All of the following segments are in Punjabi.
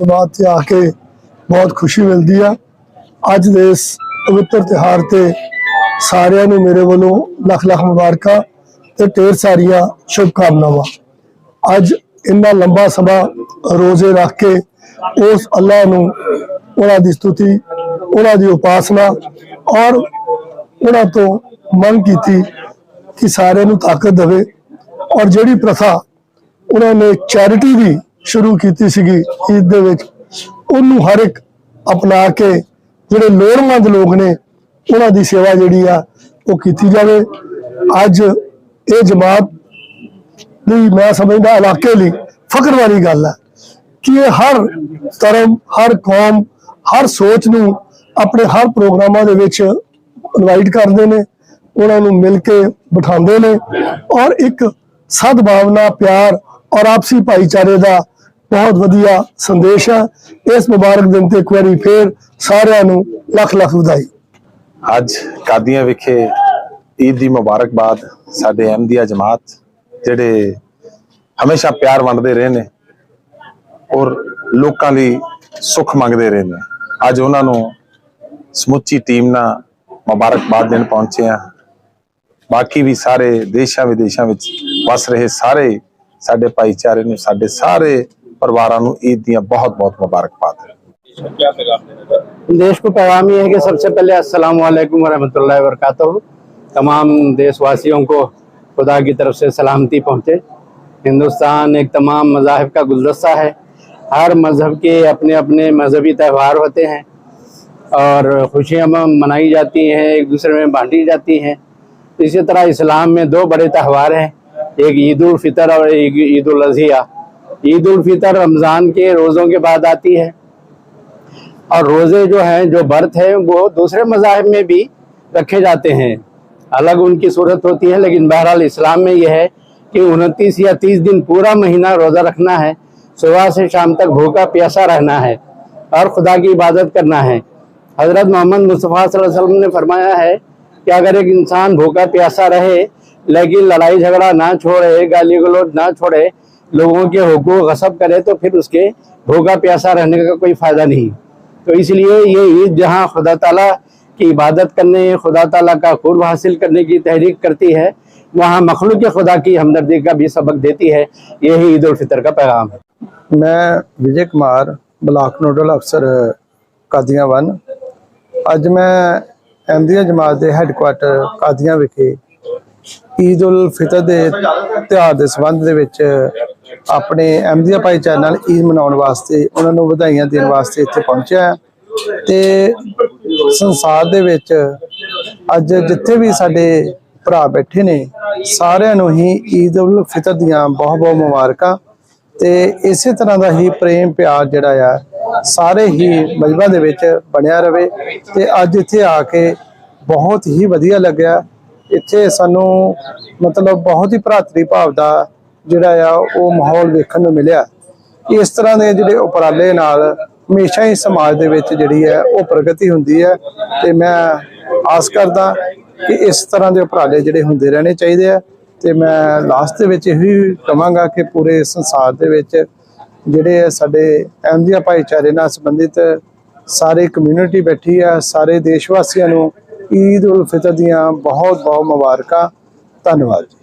ਜਮਾਤ 'ਚ ਆ ਕੇ ਬਹੁਤ ਖੁਸ਼ੀ ਮਿਲਦੀ ਆ। ਅੱਜ ਦੇ ਇਸ ਪਵਿੱਤਰ ਤਿਉਹਾਰ ਤੇ ਸਾਰਿਆਂ ਨੂੰ ਮੇਰੇ ਵੱਲੋਂ ਲੱਖ ਲੱਖ ਮੁਬਾਰਕਾਂ ਤੇ ਢੇਰ ਸਾਰੀਆਂ ਸ਼ੁਭਕਾਮਨਾਵਾਂ। ਅੱਜ ਇੰਨਾ ਲੰਬਾ ਸਮਾਂ ਰੋਜ਼ੇ ਰੱਖ ਕੇ ਉਸ ਅੱਲਾ ਨੂੰ, ਉਹਨਾਂ ਦੀ ਸਤੁਤੀ, ਉਹਨਾਂ ਦੀ ਉਪਾਸਨਾ ਔਰ ਉਹਨਾਂ ਤੋਂ ਮੰਗ ਕੀਤੀ ਕਿ ਸਾਰਿਆਂ ਨੂੰ ਤਾਕਤ ਦੇਵੇ। ਔਰ ਜਿਹੜੀ ਪ੍ਰਥਾ ਉਹਨਾਂ ਨੇ ਚੈਰਿਟੀ ਦੀ ਸ਼ੁਰੂ ਕੀਤੀ ਸੀਗੀ ਈਦ ਦੇ ਵਿੱਚ। ਉਹਨੂੰ ਹਰ ਇੱਕ ਅਪਣਾ ਕੇ ਜਿਹੜੇ ਲੋੜਵੰਦ ਲੋਕ ਨੇ, ਉਹਨਾਂ ਦੀ ਸੇਵਾ ਜਿਹੜੀ ਆ, ਉਹ ਕੀਤੀ ਜਾਵੇ। ਅੱਜ ਇਹ ਜਮਾਤ ਲਈ ਮੈਂ ਸਮਝਦਾ ਇਲਾਕੇ ਲਈ ਫਖਰ ਵਾਲੀ ਗੱਲ ਹੈ ਕਿ ਇਹ ਹਰ ਧਰਮ, ਹਰ ਕੌਮ, ਹਰ ਸੋਚ ਨੂੰ ਆਪਣੇ ਹਰ ਪ੍ਰੋਗਰਾਮਾਂ ਦੇ ਵਿੱਚ ਇਨਵਾਈਟ ਕਰਦੇ ਨੇ, ਉਹਨਾਂ ਨੂੰ ਮਿਲ ਕੇ ਬਿਠਾਉਂਦੇ ਨੇ ਔਰ ਇੱਕ ਸਦਭਾਵਨਾ, ਪਿਆਰ ਔਰ ਆਪਸੀ ਭਾਈਚਾਰੇ ਦਾ ਬਹੁਤ ਵਧੀਆ ਸੰਦੇਸ਼ ਹੈ। ਇਸ ਮੁਬਾਰਕ ਦਿਨ ਤੇ ਇੱਕ ਵਾਰੀ ਫੇਰ ਸਾਰਿਆਂ ਨੂੰ ਲੱਖ ਲੱਖ ਵਧਾਈ। ਅੱਜ ਕਾਦੀਆਂ ਵਿਖੇ ਈਦ ਦੀ ਮੁਬਾਰਕਬਾਦ ਸਾਡੇ ਅਹਿਮਦੀਆ ਜਮਾਤ ਜਿਹੜੇ ਹਮੇਸ਼ਾ ਪਿਆਰ ਵੰਡਦੇ ਰਹੇ ਨੇ ਔਰ ਲੋਕਾਂ ਲਈ ਸੁੱਖ ਮੰਗਦੇ ਰਹੇ ਨੇ। ਅੱਜ ਉਹਨਾਂ ਨੂੰ ਸਮੁੱਚੀ ਟੀਮ ਨਾਲ ਮੁਬਾਰਕਬਾਦ ਦੇਣ ਪਹੁੰਚੇ ਆ ਬਾਕੀ ਵੀ ਸਾਰੇ ਦੇਸ਼ਾਂ ਵਿਦੇਸ਼ਾਂ ਵਿੱਚ ਵਸ ਰਹੇ ਸਾਰੇ ਸਾਡੇ ਭਾਈਚਾਰੇ سارے ਸਾਡੇ نے عید دیا بہت بہت مبارک پات ہے دیش کو پیغام یہ ہے کہ سب سے پہلے السلام علیکم ورحمت اللہ وبرکاتہ تمام دیش واسیوں کو خدا کی طرف سے سلامتی پہنچے ہندوستان ایک تمام مذاہب کا گلدستہ ہے ہر مذہب کے اپنے اپنے مذہبی تہوار ہوتے ہیں اور خوشیاں منائی جاتی ہیں ایک دوسرے میں بانٹی جاتی ہیں اسی طرح اسلام میں دو بڑے تہوار ہیں ایک عید الفطر اور ایک عید الاضحیٰ۔ عید الفطر رمضان کے روزوں کے بعد آتی ہے۔ اور روزے جو ہیں، جو برت ہیں، وہ دوسرے مذاہب میں بھی رکھے جاتے ہیں۔ الگ ان کی صورت ہوتی ہے، لیکن بہرحال اسلام میں یہ ہے کہ انتیس یا تیس دن پورا مہینہ روزہ رکھنا ہے۔ صبح سے شام تک بھوکا پیاسا رہنا ہے اور خدا کی عبادت کرنا ہے۔ حضرت محمد مصطفیٰ صلی اللہ علیہ وسلم نے فرمایا ہے کہ اگر ایک انسان بھوکا پیاسا رہے لیکن لڑائی جھگڑا نہ چھوڑے، گالی گلوچ نہ چھوڑے، لوگوں کے حقوق غصب کرے تو پھر اس کے بھوکا پیاسا رہنے کا کوئی فائدہ نہیں۔ تو اس لیے یہ عید جہاں خدا تعالیٰ کی عبادت کرنے، خدا تعالیٰ کا قرب حاصل کرنے کی تحریک کرتی ہے، وہاں مخلوق خدا کی ہمدردی کا بھی سبق دیتی ہے۔ یہی عید الفطر کا پیغام ہے۔ میں وجے کمار، بلاک نوڈل افسر، قادیاں ون۔ اج میں احمدیہ جماعت کے ہیڈ کوارٹر قادیاں وکھے۔ ਈਦ ਉਲ ਫਿਤਰ ਦੇ ਤਿਉਹਾਰ ਦੇ ਸੰਬੰਧ ਦੇ ਵਿੱਚ ਆਪਣੇ ਅਹਿਮਦੀਆ ਭਾਈਚਾਰੇ ਨਾਲ ਈਦ ਮਨਾਉਣ ਵਾਸਤੇ, ਉਹਨਾਂ ਨੂੰ ਵਧਾਈਆਂ ਦੇਣ ਵਾਸਤੇ ਇੱਥੇ ਪਹੁੰਚਿਆ ਤੇ ਸੰਸਾਰ ਦੇ ਵਿੱਚ ਅੱਜ ਜਿੱਥੇ ਵੀ ਸਾਡੇ ਭਰਾ ਬੈਠੇ ਨੇ, ਸਾਰਿਆਂ ਨੂੰ ਹੀ ਈਦ ਉਲ ਫਿਤਰ ਦੀਆਂ ਬਹੁਤ ਬਹੁਤ ਮੁਬਾਰਕਾਂ। ਤੇ ਇਸੇ ਤਰ੍ਹਾਂ ਦਾ ਹੀ ਪ੍ਰੇਮ ਪਿਆਰ ਜਿਹੜਾ ਆ, ਸਾਰੇ ਹੀ ਮਜਬਾ ਦੇ ਵਿੱਚ ਬਣਿਆ ਰਵੇ ਤੇ ਅੱਜ ਇੱਥੇ ਆ ਕੇ ਬਹੁਤ ਹੀ ਵਧੀਆ ਲੱਗਿਆ। ਇੱਥੇ ਸਾਨੂੰ ਮਤਲਬ ਬਹੁਤ ਹੀ ਭਰਾਤਰੀ ਭਾਵ ਦਾ ਜਿਹੜਾ ਆ, ਉਹ ਮਾਹੌਲ ਵੇਖਣ ਨੂੰ ਮਿਲਿਆ। ਇਸ ਤਰ੍ਹਾਂ ਦੇ ਜਿਹੜੇ ਉਪਰਾਲੇ ਨਾਲ ਹਮੇਸ਼ਾ ਹੀ ਸਮਾਜ ਦੇ ਵਿੱਚ ਜਿਹੜੀ ਹੈ, ਉਹ ਪ੍ਰਗਤੀ ਹੁੰਦੀ ਹੈ ਤੇ ਮੈਂ ਆਸ ਕਰਦਾ ਕਿ ਇਸ ਤਰ੍ਹਾਂ ਦੇ ਉਪਰਾਲੇ ਜਿਹੜੇ ਹੁੰਦੇ ਰਹਿਣੇ ਚਾਹੀਦੇ ਆ ਤੇ ਮੈਂ ਲਾਸਟ ਦੇ ਵਿੱਚ ਇਹੀ ਕਹਾਂਗਾ ਕਿ ਪੂਰੇ ਸੰਸਾਰ ਦੇ ਵਿੱਚ ਜਿਹੜੇ ਸਾਡੇ ਅਹਿਮਦੀਆ ਭਾਈਚਾਰੇ ਨਾਲ ਸੰਬੰਧਿਤ ਸਾਰੇ ਕਮਿਊਨਿਟੀ ਬੈਠੀ ਆ, ਸਾਰੇ ਦੇਸ਼ ਵਾਸੀਆਂ ਨੂੰ ਈਦ ਉਲ ਫਿਤਰ ਦੀਆਂ ਬਹੁਤ ਬਹੁਤ ਮੁਬਾਰਕਾਂ। ਧੰਨਵਾਦ ਜੀ।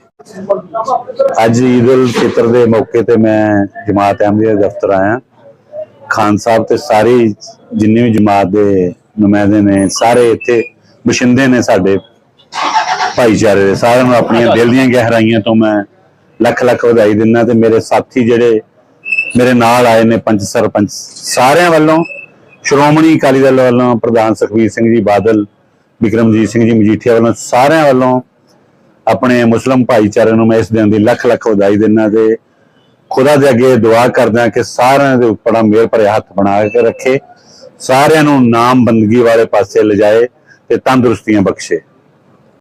ਅੱਜ ਈਦ ਉਲ ਫਿਤਰ ਦੇ ਮੌਕੇ ਤੇ ਮੈਂ ਜਮਾਤ ਅਹਿਮਦੀਆ ਦੇ ਦਫ਼ਤਰ ਆਇਆ। ਖਾਨ ਸਾਹਿਬ ਤੇ ਸਾਰੀ ਜਿੰਨੇ ਵੀ ਜਮਾਤ ਦੇ ਨੁਮਾਇੰਦੇ ਨੇ ਸਾਰੇ ਇੱਥੇ ਬਸ਼ਿੰਦੇ ਨੇ ਸਾਡੇ ਭਾਈਚਾਰੇ ਦੇ। ਸਾਰਿਆਂ ਨੂੰ ਆਪਣੀਆਂ ਦਿਲ ਦੀਆਂ ਗਹਿਰਾਈਆਂ ਤੋਂ ਮੈਂ ਲੱਖ ਲੱਖ ਵਧਾਈ ਦਿੰਦਾ ਤੇ ਮੇਰੇ ਸਾਥੀ ਜਿਹੜੇ ਮੇਰੇ ਨਾਲ ਆਏ ਨੇ ਪੰਚ ਸਰਪੰਚ ਸਾਰਿਆਂ ਵੱਲੋਂ ਸ਼੍ਰੋਮਣੀ ਅਕਾਲੀ ਦਲ ਵੱਲੋਂ ਪ੍ਰਧਾਨ ਸੁਖਬੀਰ ਸਿੰਘ ਜੀ ਬਾਦਲ ਵਿਕਰਮਜੀਤ ਸਿੰਘ ਜੀ, ਮਜੀਠੀਆ ਵੱਲੋਂ ਸਾਰਿਆਂ ਵੱਲੋਂ ਆਪਣੇ ਮੁਸਲਮ ਭਾਈਚਾਰੇ ਨੂੰ ਮੈਂ ਇਸ ਦਿਨ ਦੀ ਲੱਖ ਲੱਖ ਵਧਾਈ ਦਿੰਦਾ ਤੇ ਖੁਦਾ ਦੇ ਅੱਗੇ ਦੁਆ ਕਰਦਾ ਕਿ ਸਾਰਿਆਂ ਦੇ ਉੱਪਰ ਮੇਰ ਭਰੇ ਹੱਥ ਬਣਾ ਕੇ ਰੱਖੇ, ਸਾਰਿਆਂ ਨੂੰ ਨਾਮ ਬੰਦਗੀ ਵਾਲੇ ਪਾਸੇ ਲਿਜਾਏ ਤੇ ਤੰਦਰੁਸਤੀਆਂ ਬਖਸ਼ੇ।